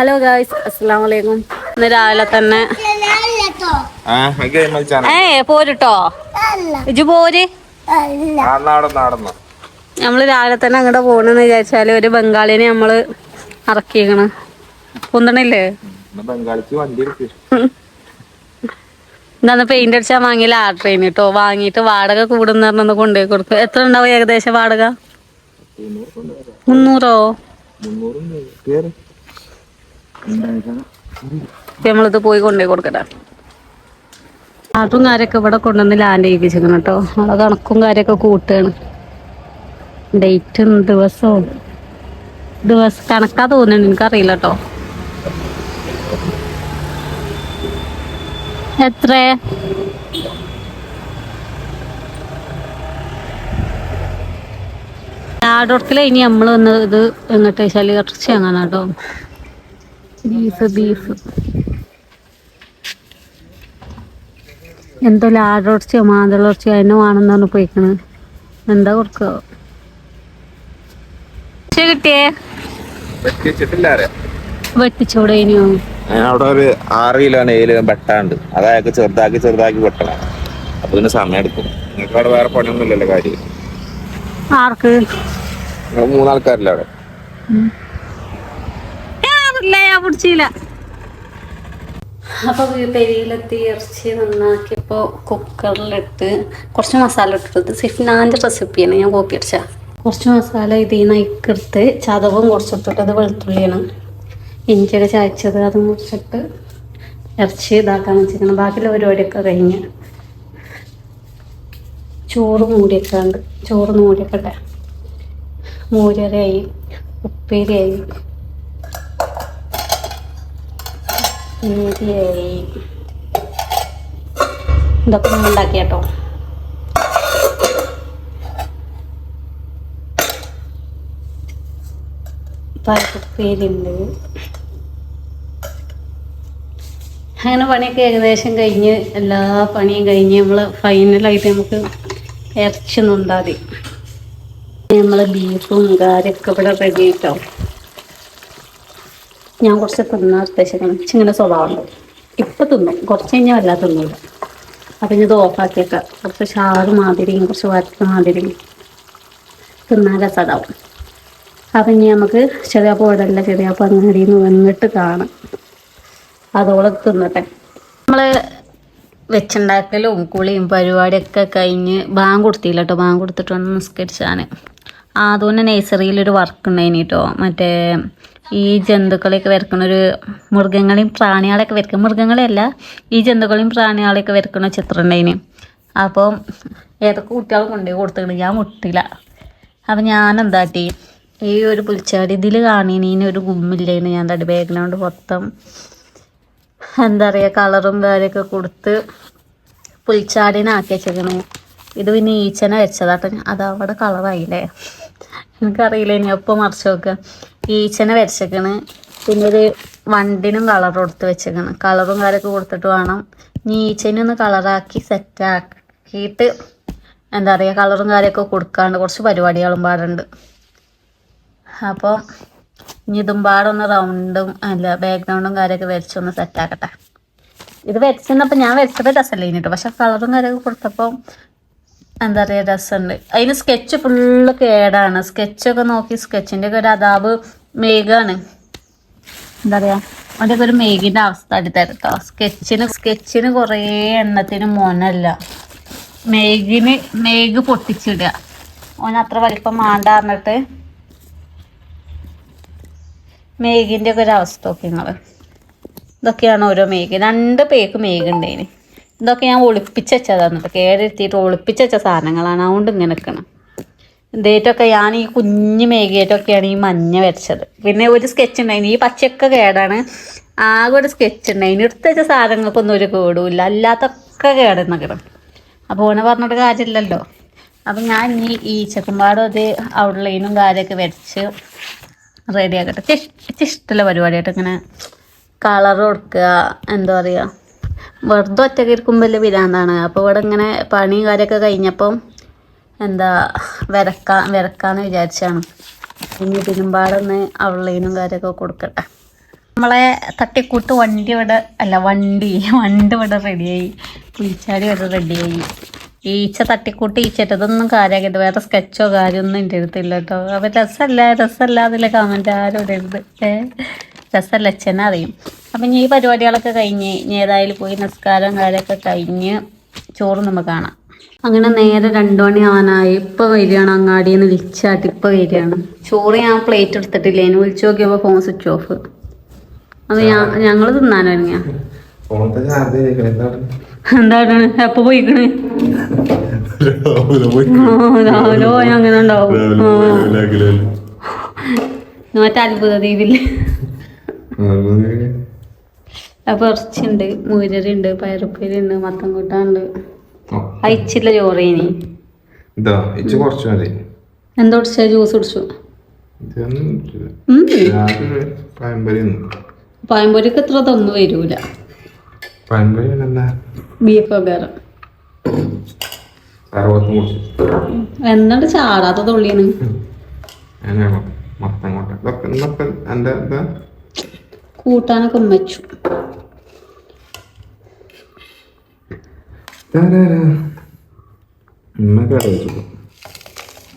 Hello guys അസ്സാം വലൈക്കും ഇന്ന് രാവിലെ തന്നെ. ഏ പോരുട്ടോ. ഇജു പോര്. നമ്മൾ രാവിലെ തന്നെ അങ്ങോട്ട് പോണെന്ന് വിചാരിച്ചാൽ ഒരു ബംഗാളിനെ നമ്മൾ ഇറക്കിയേക്കണ്. പൊന്തണില്ലേ? ബംഗാളിക്ക് വണ്ടി എടുക്ക്. ഇന്ന് പെയിന്റ് അടിച്ചാൽ വാങ്ങിയില്ല ആ ട്രെയിൻ കേട്ടോ വാങ്ങിയിട്ട് വാടക കൂടുന്ന പറഞ്ഞൊന്ന് കൊണ്ടുപോയി കൊടുക്കും എത്ര ഉണ്ടാവും ഏകദേശം വാടക? മുന്നൂറോ? നമ്മളിത് പോയി കൊണ്ടേ കൊടുക്കട്ടെ. അതും കാര്യമൊക്കെ ഇവിടെ കൊണ്ടുവന്ന് ലാൻഡ് ചെയ്യിപ്പിച്ചിരിക്കണം കേട്ടോ. നമ്മളെ കണക്കും കാര്യമൊക്കെ കൂട്ടുകയാണ്. ഡേറ്റും ദിവസവും. ദിവസം കണക്കാ തോന്നുന്നു എനിക്കറിയില്ല കേട്ടോ. എത്ര? ആടോടത്തിൽ ഇനി നമ്മൾ വന്ന് ഇത് എങ്ങോട്ട് വെച്ചാൽ ഇറച്ചി അങ്ങനെ കേട്ടോ. Beef beef. എന്തോ ലാടോർച്ചയോ മാന്തളോർച്ചയോ അതിനെ വേണമെന്നാണ് പോയിക്കണ്. എന്താ കൊടുക്കോ കിട്ടിയേ? വെട്ടി വെച്ചിട്ടില്ല അറിയാം വെട്ടിച്ചൂടെ അവിടെ ഒരു ആറ് കിലോന് ഏഴ് കിലോ വെട്ടാണ്ട്. അതായത് ചെറുതാക്കി ചെറുതാക്കി വെട്ടണം. അപ്പൊ ഇതിന് സമയം എടുക്കും. നിങ്ങൾക്ക് അവിടെ വേറെ പണിയൊന്നും ഇല്ലല്ലോ കാര്യം. ആർക്ക്? മൂന്നാൾക്കാരില്ല അവിടെ. ഞാൻ പിടിച്ചില്ല. അപ്പൊ പെരിയിലെത്തി ഇറച്ചി നന്നാക്കിയപ്പോ കുക്കറിലിട്ട് കുറച്ച് മസാല ഇട്ടിട്ട് സിഫ്നാന്റെ റെസിപ്പിയാണ് ഞാൻ കോപ്പി അടിച്ച. കുറച്ച് മസാല ഇതിൽ നിന്ന് ഇക്കെടുത്ത് ചതവും കുറച്ചിട്ടിട്ട് അത് വെളുത്തുള്ളിയാണ്. ഇഞ്ചിയൊക്കെ ചായച്ചത് അതും മുറിച്ചിട്ട് ഇറച്ചി ഇതാക്കാൻ വെച്ചിരിക്കണം. ബാക്കിയുള്ള പരിപാടിയൊക്കെ കഴിഞ്ഞ്. ചോറ് മൂടിയൊക്കെ ഉണ്ട് ചോറ് മൂടിയൊക്കെ മൂരറിയായി ഉപ്പേരിയായി. ശരിയായി ഇതൊക്കെ ഉണ്ടാക്കി കേട്ടോ പയറുപ്പേരുണ്ട് അങ്ങനെ പണിയൊക്കെ ഏകദേശം കഴിഞ്ഞ് എല്ലാ പണിയും കഴിഞ്ഞ് നമ്മൾ ഫൈനലായിട്ട് നമുക്ക് ഇറച്ചി മതി നമ്മൾ ബീഫും കാര്യമൊക്കെ ഇവിടെ റെഡി ആയിട്ടോ. ഞാൻ കുറച്ച് തിന്നാൻ ഉദ്ദേശിക്കണം ഇങ്ങനെ സ്വഭാവമുണ്ട്. ഇപ്പം തിന്നും. കുറച്ച് കഴിഞ്ഞാൽ വല്ലാതെ തിന്നില്ല അപ്പം ഇത് ഓഫാക്കിയേക്കാം കുറച്ച് ഷാറ് മാതിരിയും കുറച്ച് വരത്ത മാതിരിയും തിന്നാൻ രസമാവും. അപ്പം ഇനി നമുക്ക് ചെറിയപ്പോൾ ഇവിടെ അല്ല ചെറിയപ്പോൾ അങ്ങാടിയിൽ നിന്ന് വന്നിട്ട് കാണാം. അതോളം തിന്നട്ടെ. നമ്മൾ വെച്ചുണ്ടാക്കലും കുളിയും പരിപാടിയൊക്കെ കഴിഞ്ഞ് ബാങ്ക് കൊടുത്തില്ല കേട്ടോ ബാങ്ക് കൊടുത്തിട്ട് നിസ്കരിച്ചാണ് അതുകൊണ്ട് നഴ്സറിയിലൊരു വർക്ക് ഉണ്ടായിന് കേട്ടോ മറ്റേ ഈ ജന്തുക്കളെയൊക്കെ വരക്കുന്ന ഒരു മൃഗങ്ങളെയും പ്രാണികളെയൊക്കെ വരക്കും മൃഗങ്ങളെയല്ല ഈ ജന്തുക്കളെയും പ്രാണികളെയൊക്കെ വരക്കുന്ന ചിത്രം ഉണ്ടായിന് അപ്പം ഏതൊക്കെ കുട്ടികൾ കൊണ്ടുപോയി കൊടുത്തിട്ട് ഞാൻ മുട്ടില്ല അപ്പം ഞാൻ എന്താട്ടി ഈ ഒരു പുൽച്ചാടി ഇതിൽ കാണീനീന് ഒരു ഗുമ്മില്ലേന് ഞാൻ തടി ബാക്ക്ഗ്രൗണ്ട് മൊത്തം. എന്താ പറയുക കളറും കാര്യമൊക്കെ കൊടുത്ത് പുൽച്ചാടിനാക്കി വെച്ചേക്കണേ. ഇത് പിന്നെ ഈച്ചനെ വെച്ചതാട്ടോ അതവിടെ കളറായില്ലേ? എനിക്കറിയില്ല ഇനി ഒപ്പം മറിച്ച് നോക്കുക ഈച്ചനെ വരച്ചേക്കണ്. പിന്നെ ഒരു വണ്ടിനും കളർ കൊടുത്ത് വെച്ചേക്കണ്. കളറും കാര്യമൊക്കെ കൊടുത്തിട്ട് വേണം. ഇനി ഈച്ചനെ ഒന്ന് കളറാക്കി സെറ്റാക്കിയിട്ട് എന്താ പറയുക കളറും കാര്യമൊക്കെ കൊടുക്കാണ്ട് കുറച്ച് പരിപാടികളും പാടുണ്ട്. അപ്പോൾ ഇനി ഇതും പാടൊന്ന് റൗണ്ടും അല്ല ബാക്ക്ഗ്രൗണ്ടും കാര്യമൊക്കെ വരച്ചൊന്ന് സെറ്റാക്കട്ടെ ഇത് വരച്ചിരുന്നപ്പോൾ ഞാൻ വരച്ചത് രസമല്ലേ കേട്ടോ പക്ഷെ കളറും കാര്യമൊക്കെ കൊടുത്തപ്പോൾ എന്താ പറയുക രസമുണ്ട് അതിന് സ്കെച്ച് ഫുള്ള് കേടാണ്. സ്കെച്ചൊക്കെ നോക്കി സ്കെച്ചിന്റെ ഒക്കെ ഒരു അതാവ് മേഘാണ്. എന്താ പറയുക അതിന്റെ ഒരു മേഘിന്റെ അവസ്ഥ എടുത്തരാം കേട്ടോ സ്കെച്ചിന് സ്കെച്ചിന് കുറേ എണ്ണത്തിന് മോനല്ല. മേഘിന് മേഘ് പൊട്ടിച്ചിടുക. ഓൻ അത്ര വലിപ്പം മാണ്ട പറഞ്ഞിട്ട് മേഘിന്റെ ഒക്കെ ഒരു അവസ്ഥ നോക്കി നിങ്ങൾ ഇതൊക്കെയാണ് ഓരോ മേഘ്. രണ്ട് പേക്ക് മേഘ ഉണ്ടേന് ഇതൊക്കെ ഞാൻ ഒളിപ്പിച്ച് വെച്ചതാണ്. കേട്ടോ കേടെടുത്തിയിട്ട് ഒളിപ്പിച്ച് വെച്ച സാധനങ്ങളാണ്. അതുകൊണ്ട് ഇങ്ങനെ നിൽക്കണം ഇതേറ്റൊക്കെ ഞാൻ ഈ കുഞ്ഞു മേഘേറ്റൊക്കെയാണ് ഈ മഞ്ഞ വരച്ചത്. പിന്നെ ഒരു സ്കെച്ച് ഉണ്ടായിരുന്നു ഈ പച്ചയൊക്കെ കേടാണ്. ആകെ ഒരു സ്കെച്ച് ഉണ്ടായിരുന്നു എടുത്ത് വെച്ച സാധനങ്ങൾക്കൊന്നും ഒരു കേടുമില്ല. അല്ലാത്തൊക്കെ കേടുന്നക്കണം അപ്പോൾ ഓനെ പറഞ്ഞിട്ട് കാര്യമില്ലല്ലോ. അപ്പം ഞാൻ ഇനി ഈ ചെക്കുംപാടും അത് ഔട്ട്ലൈനും കാര്യമൊക്കെ വരച്ച് റെഡിയാക്കട്ടെ ഇഷ്ടമുള്ള പരിപാടിയായിട്ട് ഇങ്ങനെ കളർ കൊടുക്കുക എന്താ പറയുക വെറുതെ ഒറ്റയ്ക്ക് ഇരിക്കുമ്പോൾ വലിയ പിരാന്താണ് അപ്പോൾ ഇവിടെ ഇങ്ങനെ പണിയും കാര്യമൊക്കെ കഴിഞ്ഞപ്പം എന്താ വരക്കാൻ വരക്കാന്ന് വിചാരിച്ചാണ്. ഇനി തിരുമ്പാടൊന്ന് അവളേനും കാര്യമൊക്കെ കൊടുക്കട്ടെ. നമ്മളെ തട്ടിക്കൂട്ട് വണ്ടി ഇവിടെ അല്ല വണ്ടി വണ്ടി ഇവിടെ റെഡിയായി. പുളിച്ചാടി ഇവിടെ റെഡിയായി. ഈച്ച തട്ടിക്കൂട്ട് ഈച്ചറ്റതൊന്നും ഇതൊന്നും കാര്യമാക്കിയത് വേറെ സ്കെച്ചോ കാര്യമൊന്നും എന്റെ അടുത്തില്ല കേട്ടോ. അപ്പം രസമല്ല രസമല്ല അതിലെ കമന്റ് ആരും ഇടരുത്. ഏ? രസമല്ല? അച്ഛനെ അറിയും അപ്പം ഇനി ഈ പരിപാടികളൊക്കെ കഴിഞ്ഞ് ഇനി ഏതായാലും പോയി നിസ്കാരം കാര്യമൊക്കെ കഴിഞ്ഞ് ചോറ് നമുക്ക് കാണാം. അങ്ങനെ നേരെ രണ്ടു മണി ആവാനായി. ഇപ്പൊ വരികയാണ് അങ്ങാടിയിൽ നിന്ന് വിളിച്ചാട്ട് ഇപ്പൊ വരികയാണ്. ചോറ് ഞാൻ പ്ലേറ്റ് എടുത്തിട്ടില്ല? എന്നെ വിളിച്ചു നോക്കിയപ്പോ ഫോൺ സ്വിച്ച് ഓഫ് അത് ഞാൻ ഞങ്ങൾ തിന്നാനോ ഒരുങ്ങിയ ഫോണത്തെ ചാർജ് ചെയ്തേക്കണേ എന്താണ്? എപ്പോ പോയിക്കണ്? രാവിലെ പോയി അങ്ങനെ ഉണ്ടാവും. മറ്റേ അത്ഭുത ദ്വീപില്ലേ അപ്പൊ ഇറച്ചിണ്ട് മൂരരുണ്ട് പയറുപ്പേരുണ്ട് മത്തം കൂട്ടാണ്ട് അയച്ചില്ല ചോറേനി എന്താ കുടിച്ചാ ജ്യൂസ് കുടിച്ചു? പഴംപൊരിക്ക് ഇത്ര തൊന്നും വരൂല. ബീഫ് എന്നിട്ട് ചാടാത്ത തുള്ളിയാണ്? മത്തം ഇതൊക്കെ എന്റെ ഇതാ കൂട്ടാനൊക്കെ ഉമ്മച്ചു. ഉമ്മക്ക് അറിയിച്ചു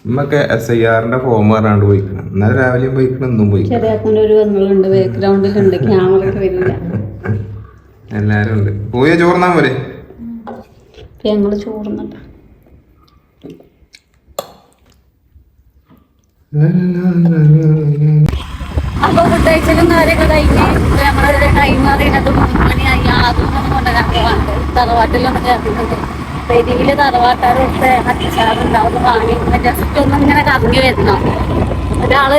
ഉമ്മക്ക് എസ് ഐ ആറിന്റെ ഫോം പറഞ്ഞാണ്ട് പോയിക്കണം. ഇന്നലെ രാവിലെ പോയിക്കണം ഇന്നും പോയി ഒരു ബാക്ക്ഗ്രൗണ്ടിലുണ്ട് വരില്ല. എല്ലാരും ഉണ്ട്. പോയ ചോർന്നാ പോരെ? ഞങ്ങൾ ചോറുന്നുണ്ട്. അപ്പൊ ഫുഡ് കഴിച്ചലും കാര്യമൊക്കെ കഴിഞ്ഞ് ഞങ്ങളൊരു ടൈം അറിയുന്നത് മണിയായി. ആദ്യം കൊണ്ടുവരാൻ തറവാട്ടിലൊന്ന് കയറുന്നുണ്ട് പെരിയിൽ തറവാട്ടാരൊക്കെ അച്ചാറുണ്ടാവും വാങ്ങി ജസ്റ്റ് ഒന്ന് ഇങ്ങനെ കറങ്ങി വരുന്നു ഒരാൾ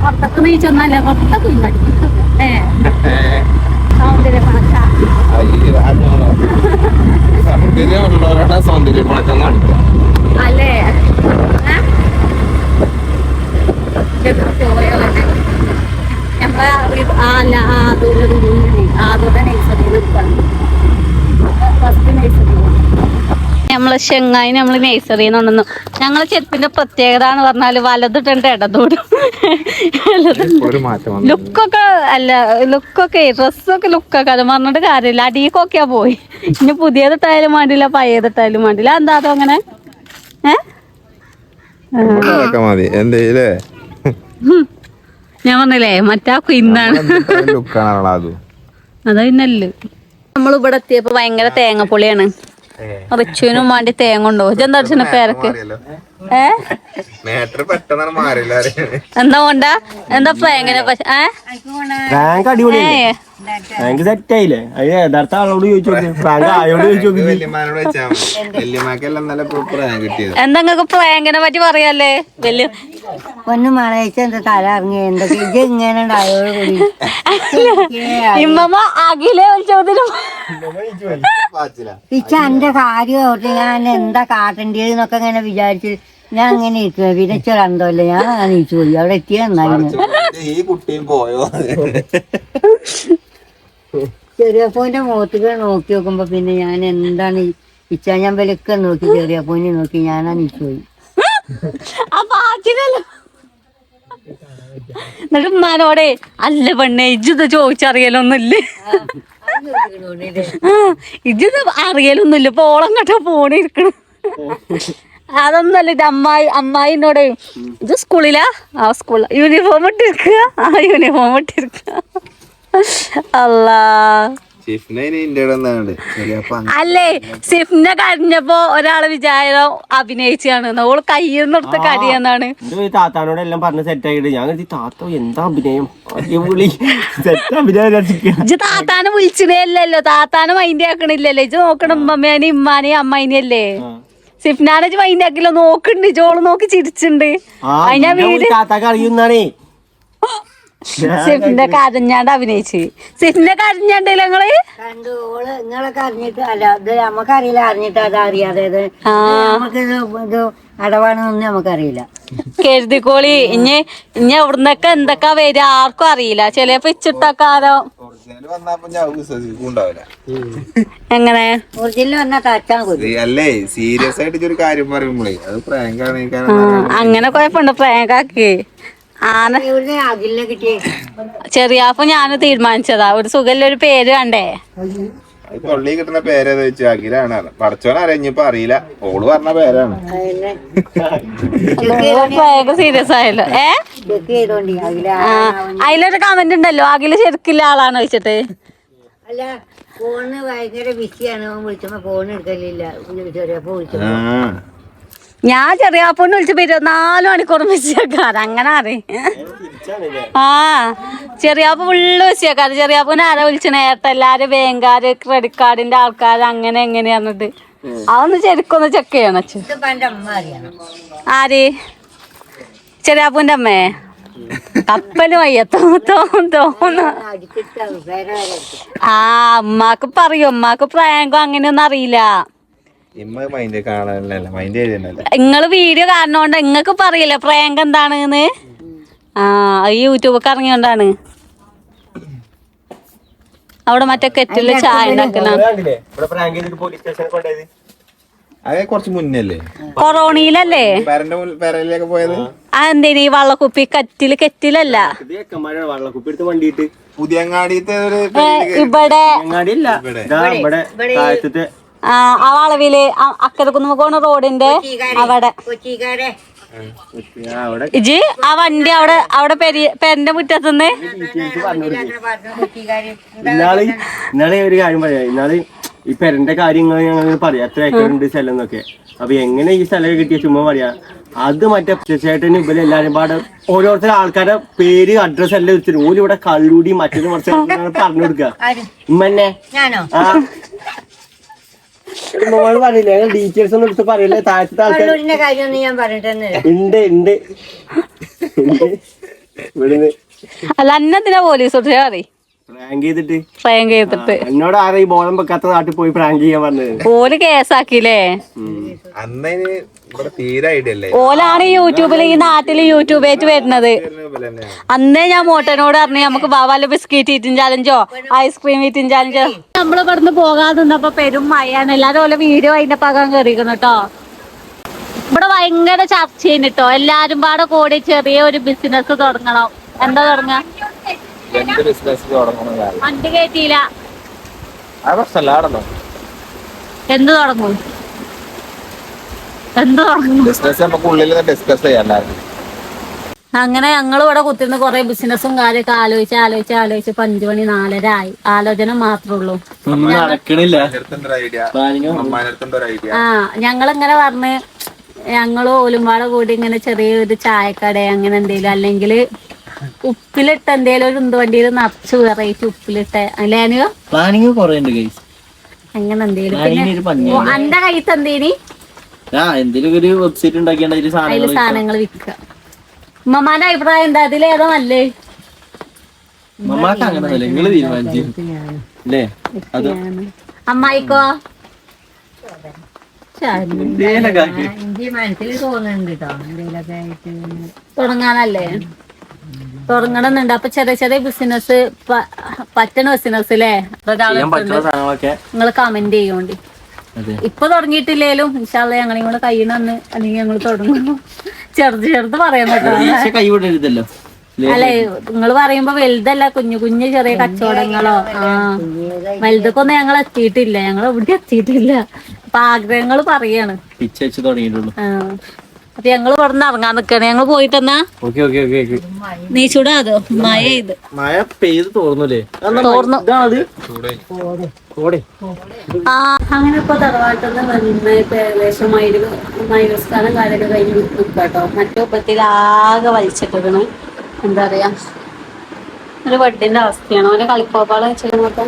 പുറത്തൊക്കെ നീച്ചൊന്നല്ല പുറത്തൊക്കെ ഇങ്ങോട്ട് സൗന്ദര്യം സൗന്ദര്യ ചെങ്ങായി അല്ലേ. നമ്മളെ അല്ല ആദൂരെ ആദൂരെ നഴ്സറി നിൽക്കണം ഫസ്റ്റ് നഴ്സറി നമ്മളെ ഷെങ്ങായി നമ്മൾ നഴ്സറിയിൽ നിന്നു ഞങ്ങളെ ചെരുപ്പിന്റെ പ്രത്യേകത എന്ന് പറഞ്ഞാൽ വലതിട്ടുണ്ട് ഇടതോടും. ഒരു മാറ്റം ലുക്കൊക്കെ അല്ല ലുക്കൊക്കെ ഡ്രസ്സൊക്കെ ലുക്കൊക്കെ അത് പറഞ്ഞിട്ട് കാര്യമില്ല. അടിയൊക്കെ പോയി. ഇനി പുതിയതിട്ടായാലും വേണ്ടില്ല പഴയതിട്ടായാലും വേണ്ടില്ല എന്താ അതോ അങ്ങനെ? മതി. എന്തേലേ ഹും. ഞാൻ പറഞ്ഞില്ലേ മറ്റാ കുന്നാണ് അത് അതാ ഇന്നല്ലേ നമ്മൾ ഇവിടെ എത്തിയപ്പോ ഭയങ്കര തേങ്ങപ്പൊളിയാണ് റിച്ചുവിനും വേണ്ടി തേങ്ങ ഉണ്ടോ ഇതെന്താ അടിച്ചിന് പേരക്ക്? ഏ? എന്താ കൊണ്ട എന്താ പ്രാങ്ക് അടിപൊളി ഏ? പ്രാങ്ക് സെറ്റ് ആയില്ലേ? അത് യഥാർത്ഥ ആളോട് ചോദിച്ചു ആയോട് ചോദിച്ചു എന്താ പറ്റി പറയാല്ലേ? വലിയ ഒന്ന് മണയിച്ച എന്താ തല ഇറങ്ങി എന്തൊക്കെ ഇത് ഇങ്ങനെ ഉണ്ടായോട് കൂടി? ഇമ്മമ്മ അഖിലെ ചോദ്യം. ഇച്ച എന്റെ കാര്യം ഓർത്ത് ഞാൻ എന്താ കാട്ടേണ്ടത് എന്നൊക്കെ ഇങ്ങനെ വിചാരിച്ച് ഞാൻ അങ്ങനെ ഇരിക്കുക പിന്നെ ഇച്ച ഞാൻ അങ്ങനെ ഇരിച്ചു പോയി. അവിടെ എത്തിയ നന്നായിരുന്നു ഈ കുട്ടിയും പോയോ? ചെറിയപ്പോന്റെ മുഖത്തേക്ക് നോക്കി നോക്കുമ്പോ പിന്നെ ഞാൻ എന്താണ് ഇച്ചാ ഇച്ച ഞാൻ വിലക്കെ നോക്കി ചെറിയപ്പോനെ നോക്കി ഞാൻ അനീച്ചു പോയി. അച്ഛനല്ലോ എന്നിട്ട് ഉമ്മാനോടെ അല്ല പെണ്ണെ ഇജ്ജിത് ചോദിച്ചറിയലൊന്നുമില്ലേ. ഇജിത് അറിയലൊന്നുമില്ല. ഇപ്പൊ ഓളം കണ്ട ഫോണിൽ ഇരിക്കണം അതൊന്നല്ല ഇത് അമ്മായി അമ്മായിനോടെ ഇത് സ്കൂളിലാ? ആ സ്കൂളിലാ. യൂണിഫോം ഇട്ടിരിക്കുക ആ യൂണിഫോം ഇട്ടിരിക്കുക അല്ലാ. അല്ലേ? സിഫ്നെ കരഞ്ഞപ്പോ ഒരാൾ വിചാരം അഭിനയിച്ചാണ്. ഓൾ കയ്യിൽ നിന്നെടുത്ത് കരയെന്നാണ് താത്താനോട് എല്ലാം പറഞ്ഞ് സെറ്റ് ആയിട്ട് ഞാൻ താത്ത എന്താ അഭിനയം? ഇജ്ജ് താത്താനെ വിളിച്ചതേ അല്ലല്ലോ താത്താനെ മൈൻഡ് ആക്കണില്ലല്ലോ. ഇജ്ജ് നോക്കണം ഉമ്മമ്മേനെ ഇമ്മാനെയും അമ്മായിനെയല്ലേ? സിഫ്നാനെ മൈൻഡ് ആക്കില്ല. നോക്കുന്നുണ്ട് ഇജോൾ നോക്കി ചിരിച്ചിണ്ട്. ആ അത് ഞാൻ പിന്നെ വീട് താത്താക്ക് അറിയുന്നാണേ. സിഫിന്റെ കരഞ്ഞാണ്ട് അഭിനയിച്ച്. സിഫിന്റെ കരഞ്ഞാണ്ടല്ലോ നിങ്ങൾ? കണ്ടു. ഓൾ നിങ്ങളൊക്കെ അറിഞ്ഞിട്ട് അല്ല ഇത് നമുക്കറിയില്ല അറിഞ്ഞിട്ട് അത് അറിയാതെ ഇത് ആ. നമുക്ക് ഇത് ഇത് അടവാണെന്നൊന്നും നമുക്കറിയില്ല കരുതിക്കോളി. ഇനി ഇനി എവിടുന്നൊക്കെ എന്തൊക്കെ വരിക ആർക്കും അറിയില്ല. ചിലപ്പോ ഇച്ചിട്ടൊക്കെ ആരോ എങ്ങനെ? ഒറിജിനൽ തച്ചാൻ അല്ലേ സീരിയസ് ആയിട്ട് ഒരു കാര്യം പറയുമ്പോഴേ അത് പ്രാങ്കാണ് അങ്ങനെ കുഴപ്പമുണ്ട് പ്രേങ്കാക്കി ആന ചെറിയാപ്പ് ഞാൻ തീരുമാനിച്ചതാ. ഒരു സുഖല്ല ഒരു പേര് കണ്ടേ. തൊള്ളി കിട്ടുന്ന പേരേതാ വെച്ച് അഖിലാണ് പടച്ചോൻ അറിഞ്ഞപ്പോ അറിയില്ല. ഓൾ പറഞ്ഞ പേരാണ്. സീരിയസ് ആയല്ലോ. ഏ? അതിലൊരു കമന്റ് ഉണ്ടല്ലോ. അഖിൽ ശരിക്കില്ല ആളാണ് വെച്ചിട്ട് അല്ല ഫോണ് ഭയങ്കര ബിസിയാണ് ഫോൺ എടുക്കലില്ല. ചെറിയപ്പോ ഞാൻ ചെറിയ അപ്പൊന്ന് വിളിച്ചപ്പോ ഇരുപത്തിനാല് മണിക്കൂർ മിസ്സിയാക്കാറ് അങ്ങനെ അറി ആ ചെറിയാപ്പ ഫുള്ള് മിസ്സിയാക്കാറ് ചെറിയാപ്പൂനെ ആരാ വിളിച്ചു? നേരത്തെ എല്ലാരും ബാങ്കാര് ക്രെഡിറ്റ് കാർഡിന്റെ ആൾക്കാർ അങ്ങനെ എങ്ങനെയാന്നിട്ട് അതൊന്ന് ശരിക്കൊന്ന് ചെക്ക് ചെയ്യണം ആര്? ചെറിയാപ്പൂന്റെ അമ്മേ. കപ്പൽ വയ്യ. തോന്നുന്നു ആ അമ്മാക്ക് പറയും. അമ്മാക്ക് പ്രായങ്കോ അങ്ങനെയൊന്നും അറിയില്ല. ഇമ്മ മൈൻഡ് കാണാനല്ല മൈൻഡ് ചെയ്തല്ല നിങ്ങൾ വീഡിയോ കാണുന്നോണ്ട് നിങ്ങക്ക് പറയില്ല പ്രാങ്ക് എന്താണെന്ന്? ആ ഈ യൂട്യൂബൊക്കെ ഇറങ്ങിയോണ്ടാണ്. അവിടെ മറ്റേ കെറ്റിൽ ചായ അതെ കുറച്ച് മുന്നല്ലേ? കൊറോണയിലല്ലേ? പോയത്? ആ. എന്തേനി? വള്ളക്കുപ്പി കറ്റിൽ കെറ്റിലല്ല. ഇവിടെ. ആ വളവിൽ പോണ റോഡിന്റെ അവിടെ. ഇജി ആ വണ്ടി അവിടെ അവിടെ പെരി പെരന്റെ മുറ്റത്തുനിന്ന്? ഇന്നാൾ ഇന്നാളെ ഒരു കാര്യം പറയാം. ഇന്നാൾ ഈ പെരന്റെ കാര്യങ്ങൾ ഞങ്ങൾ പറയാം. എത്ര ഏക്കർ ഉണ്ട് സ്ഥലം എന്നൊക്കെ. അപ്പൊ എങ്ങനെ ഈ സ്ഥലം കിട്ടിയ ചുമ്മാ പറയാ. അത് മറ്റേ ചേട്ടന് ഇവർ എല്ലാരും പാടെ ഓരോരുത്തർ ആൾക്കാരുടെ പേര് അഡ്രസ് എല്ലാം എടുത്തിട്ട് ഓൽ ഇവിടെ കള്ളൂടി മറ്റൊരു പറഞ്ഞു കൊടുക്ക. ആര്? ഉമ്മന്നെ. ഞാനോ? ആ മോൾ പറയില്ലേ ഞങ്ങൾ ഡീറ്റെയിൽസ് ഒന്നും എടുത്ത് പറയില്ലേ താഴത്തെ ആൾക്കാർ കാര്യമൊന്നും ഞാൻ പറഞ്ഞിട്ടന്നെ ഉണ്ട് ഉണ്ട്. ഇവിടുന്ന് അല്ല അന്നെന്തിനാ പോലീസ് അറി പ്രാങ്ക് ചെയ്തിട്ട്? പ്രാങ്ക് ചെയ്തിട്ട്. എന്നോട് ആരാ ഈ ബോധം വെക്കാത്ത നാട്ടിൽ പോയി പ്രാങ്ക് ചെയ്യാൻ പറഞ്ഞത്? ഓൽ കേസാക്കില്ലേ അന്ന് ഇവിടെ തീരെ ഐഡിയ അല്ലേ ഓലാണ് യൂട്യൂബിൽ ഈ നാട്ടിൽ യൂട്യൂബേറ്റ് വരുന്നത്. അന്നേ ഞാൻ മോട്ടനോട് പറഞ്ഞു നമുക്ക് ബാബാൽ ബിസ്ക്കറ്റ് ഈറ്റിംഗ് ചാലഞ്ചോ ഐസ്ക്രീം ഈറ്റിംഗ് ചാലഞ്ചോ നമ്മൾ ഇവിടുന്ന് പോകാതെ നിന്നപ്പോ പെരും മഴയാണ്. എല്ലാരും ഓലെ വീഡിയോ അതിന്റെ പകം കയറിക്കുന്നു കേട്ടോ ഇവിടെ ഭയങ്കര ചർച്ചയാണ് കേട്ടോ എല്ലാരും പാടെ കൂടി ചെറിയ ഒരു ബിസിനസ് തുടങ്ങണം. എന്താ തുടങ്ങ? എന്ത് ബിസിനസ് തുടങ്ങണം വണ്ടി കയറ്റിയില്ല. ആ പ്രശ്നമല്ല ആടല്ലോ എന്ത് തുടങ്ങും? എന്ത് തുടങ്ങും? ബിസിനസ് നമുക്ക് ഉള്ളിൽ ഡിസ്കസ് ചെയ്യാം അങ്ങനെ ഞങ്ങൾ ഇവിടെ കുത്തിന്ന് കുറെ ബിസിനസ്സും കാര്യമൊക്കെ ആലോചിച്ച് ആലോചിച്ച് ആലോചിച്ച് അഞ്ചു മണി നാലര ആയി. ആലോചന മാത്രമേ ഉള്ളൂ. നടക്കണില്ല. ഐഡിയ അമ്മാനടുത്തുണ്ട് ഒരു ഐഡിയ ആ ഞങ്ങളിങ്ങനെ പറഞ്ഞ് ഞങ്ങൾ ഓലുമ്പാടെ കൂടി ഇങ്ങനെ ചെറിയൊരു ചായക്കട അങ്ങനെ എന്തേലും അല്ലെങ്കിൽ ഉപ്പിലിട്ട് എന്തേലും ഒരു ഉന്ത് വണ്ടിയിൽ നിറച്ച് വെറൈറ്റി ഉപ്പിലിട്ട്. അല്ലേനോ പ്ലാനിങ് കൊറേ ഉണ്ട് ഗൈസ് അങ്ങനെ എന്തേലും അന്റെ കയ്യത്ത് എന്തേനി? എന്തെങ്കിലും ഒരു വെബ്സൈറ്റ് സാധനങ്ങൾ വിൽക്കുക ഉമ്മമാന്റെ അഭിപ്രായം എന്താ? അതിലേതോ നല്ലേ? അങ്ങനെ നിങ്ങൾ തീരുമാനിച്ചു. അമ്മായിക്കോ. എനിക്ക് മനസ്സിൽ തോന്നുന്നുണ്ട് കേട്ടോ എന്തെങ്കിലുമൊക്കെ ആയിട്ട് തുടങ്ങാനല്ലേ? തുടങ്ങണമെന്നുണ്ട്. അപ്പൊ ചെറിയ ചെറിയ ബിസിനസ് പറ്റണ ബിസിനസ് അല്ലേ നിങ്ങൾ കമന്റ് ചെയ്യോണ്ടി. ഇപ്പൊ തുടങ്ങിയിട്ടില്ലേലും ഇൻഷാല്ല ഞങ്ങളെയും കൂടെ നന്ന് അല്ലെങ്കിൽ ഞങ്ങൾ തുടങ്ങും ചെറുത് ചെറുത് പറയാൻ കൈവിടരുതല്ലോ. അല്ലെ? നിങ്ങൾ പറയുമ്പോ വലുതല്ല കുഞ്ഞു കുഞ്ഞു ചെറിയ കച്ചവടങ്ങളോ. ആ വലുതൊക്കൊന്നും ഞങ്ങൾ എത്തിയിട്ടില്ല. ഞങ്ങൾ എവിടെ എത്തിയിട്ടില്ല. അപ്പൊ ആഗ്രഹങ്ങൾ പറയാണ്. തുടങ്ങിയിട്ടുള്ളൂ. അപ്പൊ ഞങ്ങൾ പറഞ്ഞ ഇറങ്ങാൻ നിക്കണേ. ഞങ്ങൾ പോയിട്ടെന്നാ ഓക്കെ ഓക്കെ ഓക്കെ ഓക്കെ. നീ ചൂടാതോ മഴ ഇത് മഴ പെയ്ത് തോർന്നൂലേ. തോർന്നു. ആ. അങ്ങനെ ഇപ്പൊ തറവാട്ടെന്ന് വന്ന് ഏകദേശം മൈൽ മൈലസ്ഥാനം കാര്യമൊക്കെ കഴിഞ്ഞ് നിൽക്കാട്ടോ മറ്റേ ഒപ്പത്തിൽ ആകെ വലിച്ചിട്ടിരുന്നു എന്താ പറയാ? ഒരു വട്ടിന്റെ അവസ്ഥയാണ്. ഓരോ കളിക്കോപ്പാളെ വെച്ചിരുന്നപ്പോ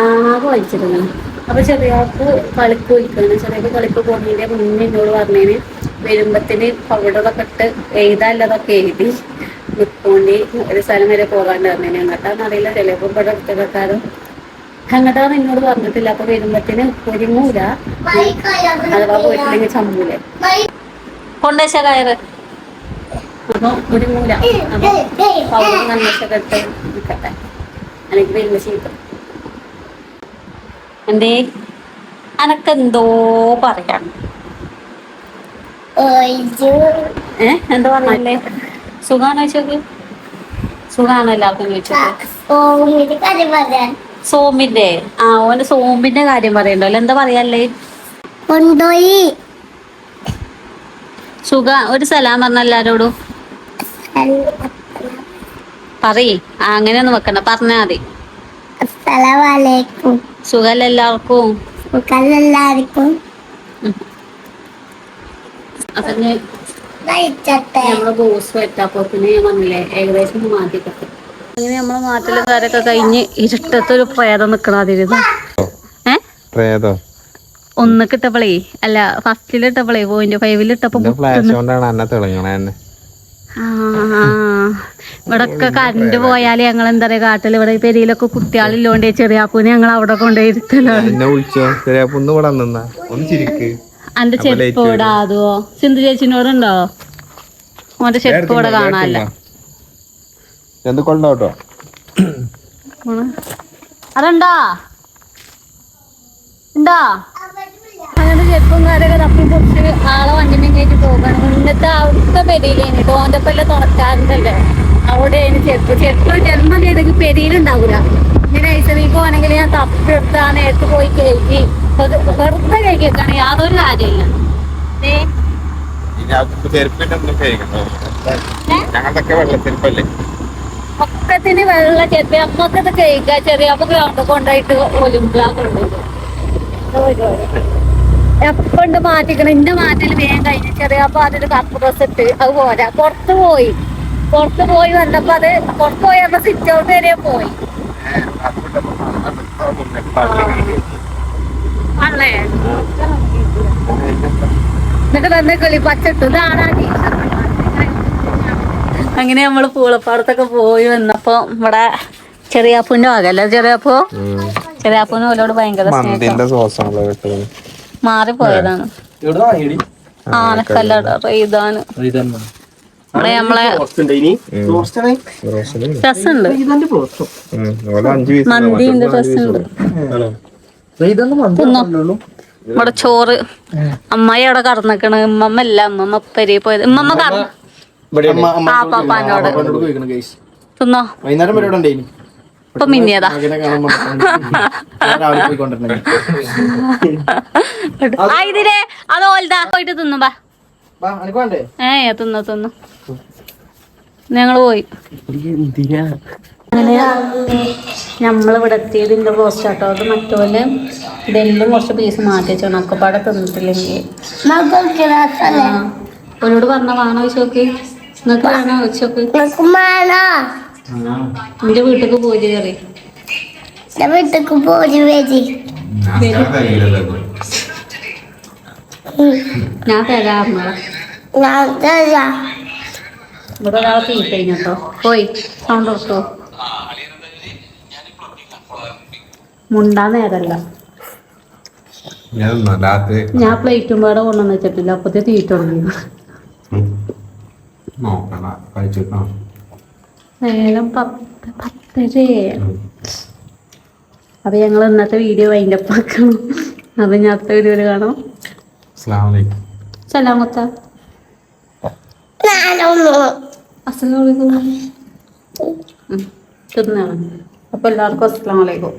ആകെ വലിച്ചിരുന്നു അപ്പൊ ചെറിയാൾക്ക് കളിക്ക് പോയിക്കാണ് ചെറിയ കളിക്ക് പോകുന്നതിന്റെ മുന്നേ എന്നോട് പറഞ്ഞേന്. വരുമ്പത്തിന് പൗഡറൊക്കെ ഇട്ട് എഴുതാല്ലതൊക്കെ എഴുതി നിൽക്കോണ്ടി ഒരു സ്ഥലം വരെ പോകാണ്ട് പറഞ്ഞേനെ അങ്ങോട്ടാന്ന് അറിയില്ല ചിലപ്പോൾ ഇവിടെ എടുത്തിട്ടാരും അങ്ങോട്ടാന്ന് എന്നോട് പറഞ്ഞിട്ടില്ല. അപ്പൊ വരുമ്പത്തിന് ഒരുങ്ങൂല അഥവാ പോയിട്ടില്ലെങ്കിൽ ചമ്മൂല. കൊണ്ടേശ കയറ്. അപ്പൊ ഒരുങ്ങൂല അപ്പൊ പൗഡർ നന്മശൊക്കെ ഇട്ട് നിൽക്കട്ടെ അല്ലെങ്കിൽ വരുന്ന ചീത്ത. എന്തേ? അനക്കെന്തോ പറയാൻ ഏ? എന്താ പറയല്ലേ സുഖാണോ ചോദിച്ചു സുഖാണോ എല്ലാവർക്കും ചോദിച്ചത് സോമിന്റെ. ആ ഓന്റെ സോമിന്റെ കാര്യം പറയണ്ടല്ലോ. എന്താ പറയല്ലേ കൊണ്ടോയി സുഖ ഒരു സലാം പറഞ്ഞ എല്ലാരോടും. പറയ് അങ്ങനെ ഒന്ന് വെക്കണ്ട. പറഞ്ഞാ മതി. സുഖല്ല എല്ലാവർക്കും? എല്ലാവർക്കും. അപ്പൊ നമ്മളെ ബോസ് വെട്ടാപ്പോക്കിന് ഞാൻ പറഞ്ഞില്ലേ ഏകദേശം ഒന്ന് മാറ്റിക്കൊക്കെ അങ്ങനെ നമ്മൾ നാട്ടിലെ കാര്യമൊക്കെ കഴിഞ്ഞ് ഇരുട്ടത്തൊരു പ്രേതം നിക്കണാതിരുന്നു ഏ? ഒന്ന് കിട്ടപ്പോളേ അല്ല ഫസ്റ്റിൽ ഇട്ടപ്പോളേ പോയിന്റ് ഫൈവിൽ ഇട്ടപ്പോ ഫ്ലാഷ് കൊണ്ടാണ് അന്നെ തിളങ്ങണേ എന്നെ ആ ഇവിടെ ഒക്കെ കറണ്ട് പോയാൽ ഞങ്ങൾ എന്താ പറയാ കാട്ടിൽ ഇവിടെ പെരിയിലൊക്കെ കുട്ടികളില്ലോണ്ടേ ചെറിയാപ്പൂനെ ഞങ്ങൾ അവിടെ കൊണ്ടുപോയി ഇരുത്തലാണ്. അന്റെ ചെരുപ്പ് ഇവിടെ ആതുവോ? സിന്ധു ചേച്ചിനോടുണ്ടോ? ഓന്റെ ചെരുപ്പ് ഇവിടെ കാണാനല്ല. കൊണ്ടോട്ടോ? അതുണ്ടോ ഉണ്ടോ അങ്ങനെ ചെരുപ്പും കാലൊക്കെ തപ്പി പൊടിച്ച് ആളെ വണ്ടിമേ കയറ്റി പോകണം ഇന്നത്തെ അവിടുത്തെ പെരിയിലേന്. ഓന്റെ പല്ല തുറക്കാറുണ്ടല്ലേ? അവിടെ അതിന് ചെരുപ്പ്. ചെരുപ്പ് ജന്മം ചെയ്തെങ്കിൽ പെരിയിലുണ്ടാവൂല. ഇങ്ങനെ ഐസറിക്ക് പോകണമെങ്കിൽ ഞാൻ തപ്പി എടുത്ത് ആ നേരത്ത് പോയി കയറ്റി. വെറുതെ കഴിക്കാണ് യാതൊരു കാര്യമില്ല ഒക്കത്തിന് വെള്ള ചെരുപ്പ്. അമ്മക്കത് കഴിക്കുക ചെറിയ അപ്പൊ ഗ്രൗണ്ട് കൊണ്ടായിട്ട് ഒലുമ്പ എപ്പണ്ട് മാറ്റിക്കണം? ഇന്റെ മാറ്റൽ വേഗം കഴിഞ്ഞ ചെറിയ അപ്പൊ അതിന് കപ്പ് ഡ്രസ് ഇട്ട് അത് പോരാ. പുറത്ത് പോയി. പുറത്ത് പോയി വന്നപ്പോ അത് പുറത്ത് പോയപ്പോ സിറ്റ് ഔട്ട് വരെ പോയി. ആണല്ലേ? എന്നിട്ട് തന്നെ അങ്ങനെ നമ്മൾ പൂളപ്പാടത്തൊക്കെ പോയി വന്നപ്പോ ഇവിടെ ചെറിയാപ്പൂന്റെ വകല്ലേ ചെറിയാപ്പൂ? ചെറിയാപ്പൂന് ഓലോട് ഭയങ്കര മാറിപ്പോയതാണ്. ആനക്കല്ല ഇതാണ് ഇവിടെ നമ്മളെ പീസ് മന്തിന്റെ ഇവിടെ ചോറ്. അമ്മായി അവിടെ കടന്നിക്കണ്. ഉമ്മമ്മ ഇല്ല ഉമ്മമ്മ പെരി പോയത്. ഇമ്മമ്മ കടന്നു. ആ പാപ്പാനോട്. തിന്നോ. വൈകുന്നേരം വരെ ഇവിടെ ഉണ്ടായിനി ഇപ്പൊ മിന്നിയതാ. ആ ഇതിലെ അത് ഓൽതാ. പോയിട്ട് തിന്നു ബാ. വാ അനക്ക് വേണ്ടേ? ഏ തിന്നു തിന്നു. ഞങ്ങൾ പോയി. അങ്ങനെ നമ്മളിവിടെ എത്തിയതിന്റെ പോസ്റ്റ് ആട്ടോ അത് മറ്റോലെ ഇതെല്ലാം കുറച്ച് പീസ് മാറ്റി വെച്ചോ നക്കപ്പാടെ തിന്നിട്ടില്ലെങ്കിൽ അവരോട് പറഞ്ഞ വാണോ ചോക്കി നിങ്ങൾക്ക് വേണോ ചോക്കി എന്റെ വീട്ടിലേക്ക് പോയി കയറി വീട്ടിലേക്ക് വീട്ടിക്ക് പോയി. വേജി ഞാൻ തരാം ഇവിടെ ഒരാൾ തീ കഴിഞ്ഞോ പോയി. സൗണ്ട് കൊടുത്തോ. മുണ്ടാ നേരല്ല. ഞാൻ പ്ലേറ്റും പാടെ കൊണ്ടുവന്ന് വെച്ചിട്ടില്ല. അപ്പത്തെ തീ തുടങ്ങി. നോക്കണ. കഴിച്ചിട്ടോ നേരം പത്ത് പത്തര. അപ്പൊ ഞങ്ങൾ ഇന്നത്തെ വീഡിയോ അതിന്റെ ആക്കണം. അപ്പൊ ഞാൻ അടുത്ത വീഡിയോയിൽ കാണാം. അസ്സാം വലൈക്കും സലാമത്ത അസ്സലാമലൈക്കും തിന്നാണ്. അപ്പൊ എല്ലാവർക്കും അസ്സലാമലൈക്കും